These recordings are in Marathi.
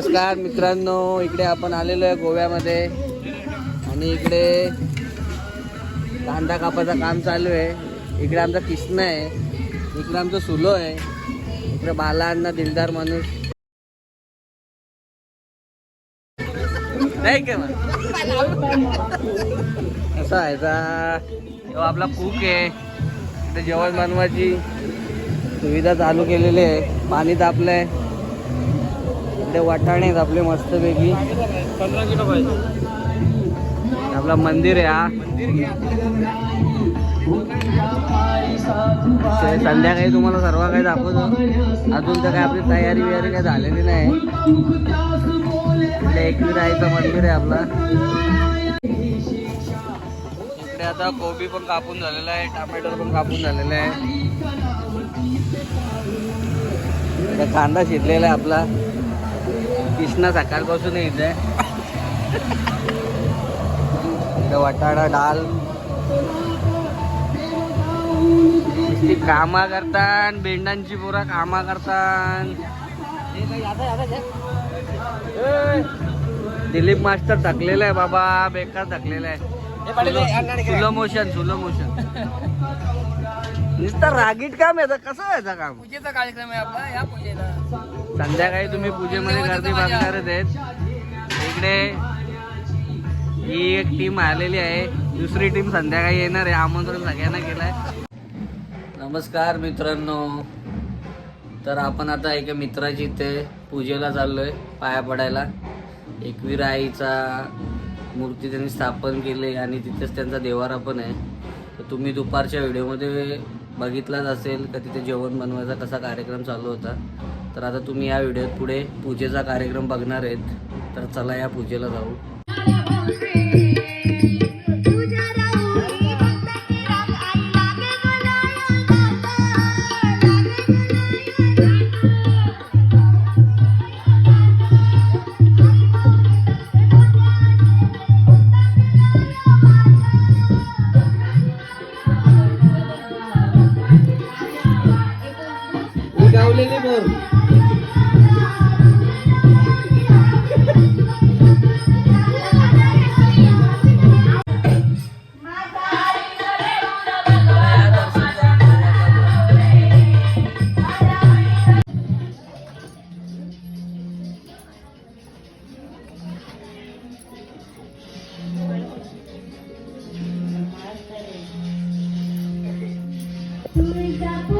नमस्कार मित्रांनो. इकडे आपण आलेलो आहे गोव्यामध्ये. आणि इकडे कांदा कापाचं काम चालू आहे. इकडे आमचा किस्न आहे. इकडे आमचं सुलो आहे. इकडे बालांना दिलदार माणूस. नाही का मग? असं आहे का आपला कुक आहे. इथे जेवण बनवायची सुविधा चालू केलेली आहे. पाणी तापलंय. सध्या वाटाणे आहेत आपले मस्तपैकी. पंधरा किलो पाहिजे आपला मंदिर आहे हा. संध्याकाळी तुम्हाला सर्व काही दाखवतो. अजून तर काय आपली तयारी वियारी काही झालेली नाही. इकडे एकवीर मंदिर आहे आपला. इकडे आता कोबी पण कापून झालेला आहे टमॅटो पण कापून झालेला आहे. कांदा शिजलेला आहे आपला. कृष्णा सकाळपासून येत आहे वाटाणा डाल नुसती कामा करतात बेंडांची पोरा कामा करतात दिलीप मास्टर थकलेला आहे बाबा बेकार थकलेला आहे. Slow motion slow motion. नुसतं रागीट काम आहे कसं व्हायचं काम? पूजेचा कार्यक्रम आहे आपला या पूजेला. संध्याकाळी तुम्ही पूजेमध्ये गर्दी बघणारच आहेत. इकडे ही एक टीम आलेली आहे. दुसरी टीम संध्याकाळी येणार आहे. आमंत्रण सगळ्यांना केलंय. नमस्कार मित्रांनो. तर आपण आता एका मित्राची इथे पूजेला चाललोय पाया पडायला. एकवीर आईचा मूर्ती त्यांनी स्थापन केली आणि तिथेच त्यांचा देवारा पण आहे. तर तुम्ही दुपारच्या व्हिडिओमध्ये बघितलाच असेल का तिथे जेवण बनवायचा कसा कार्यक्रम चालू होता. तर आता तुम्ही या व्हिडिओत पुढे पूजेचा कार्यक्रम बघणार आहेत. तर चला या पूजेला जाऊ. Yeah.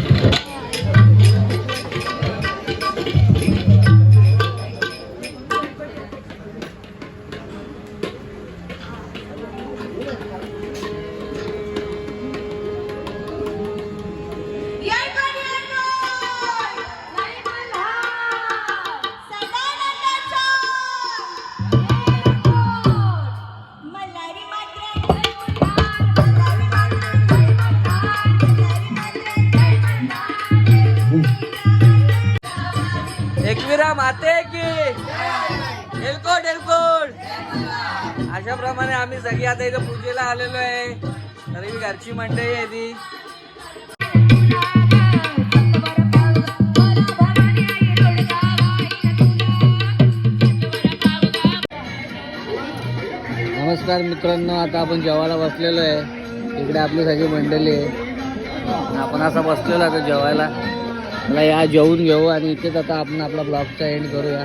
माते की? एलकोट एलकोट अशा प्रमाणे आम्ही सगळी आता इथं पूजेला आलेलो आहे. तरी घरची मंडळी आहे ती. नमस्कार मित्रांनो आता आपण जेवायला बसलेलो आहे. इकडे आपली सगळी मंडळी आहे. आपण असं बसलेलो आता जेवायला. मला या जेवून घेऊ आणि इथेच आता आपण आपला ब्लॉगचा एंड करूया.